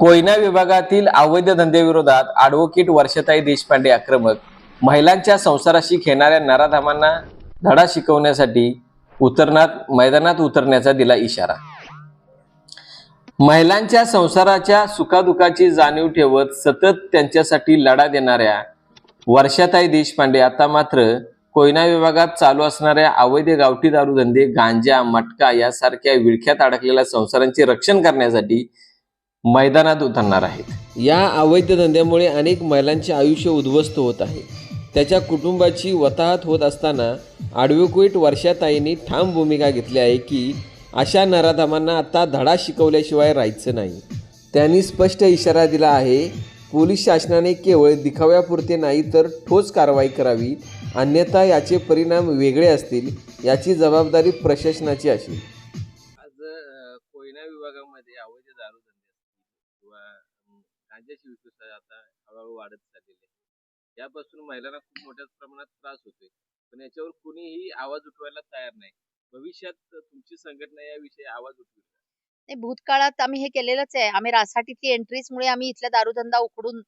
कोयना विभागातील अवैध धंद्याविरोधात ॲडव्होकेट वर्षताई देशपांडे आक्रमक. महिलांच्या संसाराशी खेळणाऱ्या नराधामांना धडा शिकवण्यासाठी उतरणात मैदानात उतरण्याचा दिला इशारा. महिलांच्या संसाराच्या सुखादुखाची जाणीव ठेवत सतत त्यांच्यासाठी लढा देणाऱ्या वर्षाताई देशपांडे आता मात्र कोयना विभागात चालू असणाऱ्या अवैध गावठी दारू धंदे गांजा मटका यासारख्या विळख्यात अडकलेल्या संसारांचे रक्षण करण्यासाठी मैदानात उतरणार आहेत. या अवैध धंद्यामुळे अनेक महिलांचे आयुष्य उद्ध्वस्त होत आहे. त्याच्या कुटुंबाची वताहत होत असताना ॲडव्होकेट वर्षाताईंनी ठाम भूमिका घेतली आहे की अशा नराधामांना आता धडा शिकवल्याशिवाय राहायचं नाही. त्यांनी स्पष्ट इशारा दिला आहे पोलीस शासनाने केवळ दिखाव्यापुरते नाही तर ठोस कारवाई करावी अन्यथा याचे परिणाम वेगळे असतील याची जबाबदारी प्रशासनाची असेल. आज कोयना विभागामध्ये अवैध दारू किंवा गांजाची विक्री आता हळूहळू वाढत चाललेली आहे. यापासून महिलांना खूप मोठ्या प्रमाणात त्रास होतोय. पण याच्यावर कुणीही आवाज उठवायला तयार नाही. भविष्यात तुमची संघटना याविषयी आवाज उठवेल नाही भूतकाळात आम्ही हे केलेलंच आहे. आम्ही रासाटीतली एंट्रीजमुळे आम्ही इथला दारूधंदा उखडून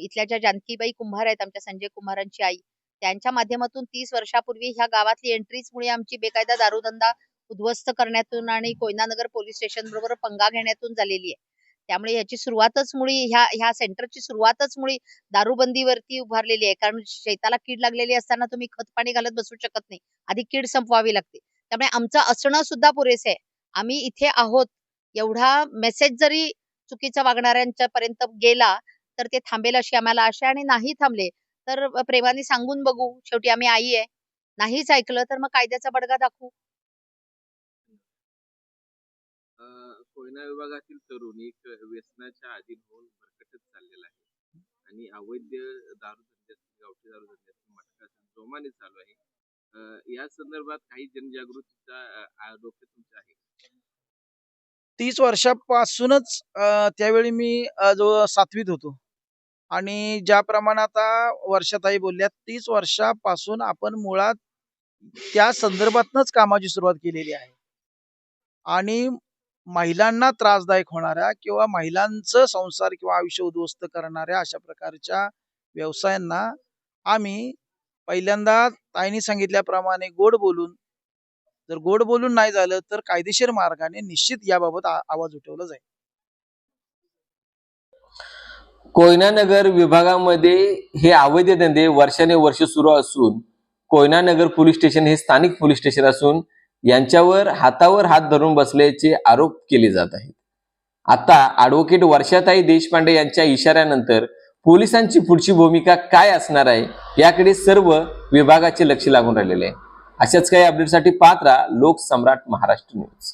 इथल्या ज्या जानकीबाई कुंभार आहेत आमच्या संजय कुंभारांची आई त्यांच्या माध्यमातून तीस वर्षापूर्वी ह्या गावातली एंट्रीज मुळे आमची बेकायदा दारूधंदा उद्ध्वस्त करण्यातून आणि कोयनानगर पोलीस स्टेशन बरोबर पंगा घेण्यातून झालेली आहे. त्यामुळे याची सुरुवातच मुळी ह्या ह्या सेंटरची सुरुवातच मुळी दारूबंदीवरती उभारलेली आहे. कारण शेताला कीड लागलेली असताना तुम्ही खत पाणी घालत बसू शकत नाही. आधी कीड संपवावी लागते. त्यामुळे आमचं असणं सुद्धा पुरेसे आहे. आम्ही इथे आहोत. एवढा मेसेज जरी चुकीचा वागणाऱ्यांच्या पर्यंत गेला तर ते थांबेल अशी आम्हाला आशा आणि नाही थांबले तर प्रेमाने सांगून बघू. शेवटी आम्ही आई आहे. नाहीच ऐकलं तर मग कायद्याचा बडगा दाखवू. कोयना विभागातील तरुण एक व्यसनाच्या अधीन होऊन भरकटत चाललेला आहे. आणि अवैध दारू धंदे गावठी दारू धंदे मटका जोमाने चालू आहे. या संदर्भात काही जनजागृतीचा अ, डोक्यात तुमच्या आहे? तीस वर्षापासूनच अ, त्यावेळी मी अ, जो सातवीत होतो. आणि ज्याप्रमाणे आता वर्षाताई बोलल्या तीस वर्षापासून आपण मुळात त्या संदर्भातनच कामाची सुरुवात केलेली आहे. आणि महिलांना त्रासदायक होणाऱ्या किंवा महिलांचं संसार किंवा आयुष्य उद्ध्वस्त करणाऱ्या अशा प्रकारच्या व्यवसायांना आम्ही पहिल्यांदा ताईंनी सांगितल्याप्रमाणे गोड बोलून जर गोड बोलून नाही झालं तर कायदेशीर मार्गाने निश्चित याबाबत आवाज उठवला जाईल. कोयनानगर विभागामध्ये हे अवैध धंदे वर्षाने वर्ष सुरू असून कोयनानगर पोलीस स्टेशन हे स्थानिक पोलीस स्टेशन असून यांच्यावर हातावर हात धरून बसल्याचे आरोप केले जात आहेत. आता ॲडव्होकेट वर्षाताई देशपांडे यांच्या इशाऱ्यानंतर पोलिसांची पुढची भूमिका काय असणार आहे याकडे सर्व विभागाचे लक्ष लागून राहिलेले आहे. अशाच काही अपडेटसाठी पात्र लोकसम्राट महाराष्ट्र न्यूज.